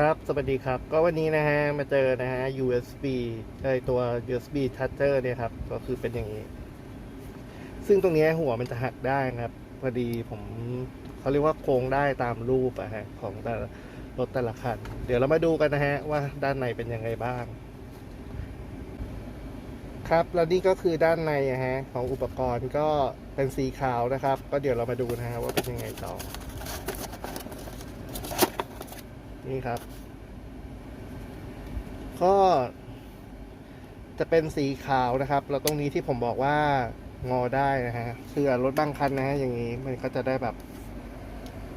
ครับ สวัสดีครับ ก็วันนี้นะฮะ มาเจอนะฮะ USB ไอตัว USB toucher เนี่ยครับ ก็คือเป็นอย่างนี้ ซึ่งตรงนี้หัวมันจะหักได้ครับ พอดีผมเขาเรียกว่าโค้งได้ตามรูปอะฮะ ของแต่รถแต่ละคัน เดี๋ยวเรามาดูกันนะฮะ ว่าด้านในเป็นยังไงบ้าง ครับ แล้วนี่ก็คือด้านในอะฮะ ของอุปกรณ์ก็เป็นสีขาวนะครับ ก็เดี๋ยวเรามาดูนะฮะว่าเป็นยังไงต่อ นี่ครับ ก็จะเป็นสีขาวนะครับ แล้วตรงนี้ที่ผมบอกว่างอได้นะฮะคือรถบางคันนะฮะอย่างนี้มันก็จะได้แบบ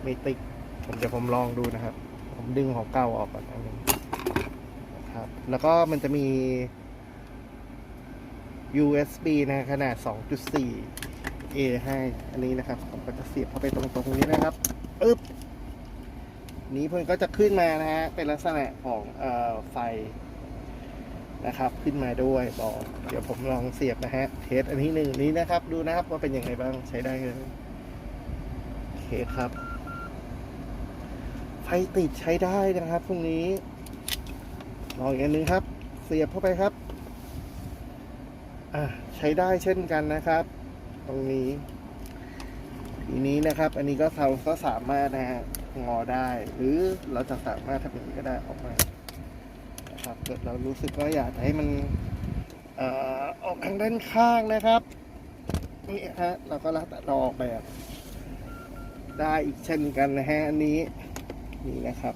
ไม่ติดผมเดี๋ยวผมลองดูนะครับ ผมดึงของเก่าออกก่อนอันนึงนะครับ แล้วก็มันจะมี USB นะขนาด 2.4 A ให้ อันนี้นะครับ ผมก็จะเสียบเข้าไปตรงตรงนี้นะครับ อึ๊บ นี้เพื่อนก็จะขึ้นมานะฮะ เป็นลักษณะของออไฟนะครับ ขึ้นมาด้วยบอก เดี๋ยวผมลองเสียบนะฮะ เทสอันนี้หนึ่งนี้นะครับ ดูนะครับว่าเป็นยังไงบ้างใช้ได้เลยโอเคครับ ไฟติดใช้ได้นะครับพรุ่งนี้ ลองอีกอันหนึงครับ เสียบเข้าไปครับ อะใช้ได้เช่นกันนะครับ ตรงนี้ทีนี้นะครับ อันนี้ก็เราก็สามารถนะฮะ งอได้ หรือเราจะสามารถทำอย่างนี้ก็ได้ออกมานะครับเกิดเรารู้สึกว่าอยากให้มันอออกทางด้านข้างนะครับนี่ฮะเราก็แล้วแต่เราออกแบบ ได้อีกเช่นกันนะฮะอันนี้นี่นะครับ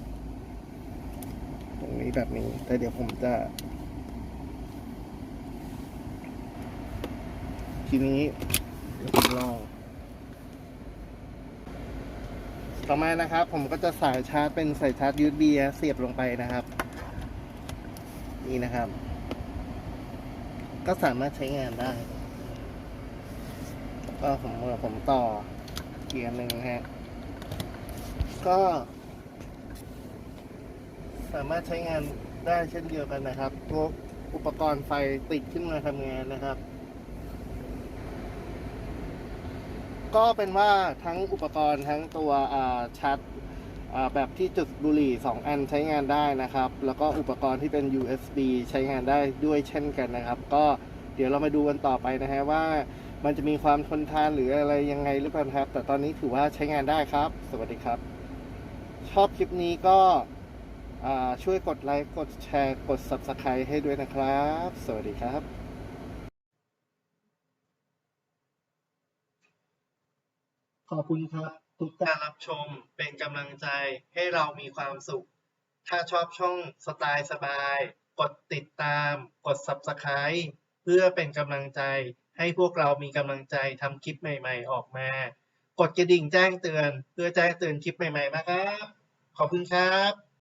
ตรงนี้แบบนี้ แต่เดี๋ยวผมจะ ทีนี้เดี๋ยวผมลอง ต่อมานะครับ ผมก็จะสายชาร์จเป็นสายชาร์จ USB เสียบลงไปนะครับ นี่นะครับ ก็สามารถใช้งานได้ ก็ผมผมต่อเกียร์หนึ่งฮะก็ สามารถใช้งานได้เช่นเดียวกันนะครับพวกอุปกรณ์ไฟติดขึ้นมาทำงานนะครับ ก็เป็นว่าทั้งอุปกรณ์ทั้งตัวชาร์จแบบที่จุดบุหรี่ 2 อันใช้งานได้นะครับ แล้วก็อุปกรณ์ที่เป็น USB ใช้งานได้ด้วยเช่นกันนะครับ ก็เดี๋ยวเรามาดูกันต่อไปนะฮะว่ามันจะมีความทนทานหรืออะไรยังไงหรือเปล่าครับ แต่ตอนนี้ถือว่าใช้งานได้ครับ สวัสดีครับ ชอบคลิปนี้ก็ช่วยกดไลค์ กดแชร์ กด Subscribe ให้ด้วยนะครับ สวัสดีครับ ขอบคุณครับ ทุกการรับชมเป็นกำลังใจให้เรามีความสุข ถ้าชอบช่องสไตล์สบาย กดติดตาม กด Subscribe เพื่อเป็นกำลังใจให้พวกเรามีกำลังใจทำคลิปใหม่ๆออกมา กดกระดิ่งแจ้งเตือน เพื่อแจ้งเตือนคลิปใหม่ๆมาครับ ขอบคุณครับ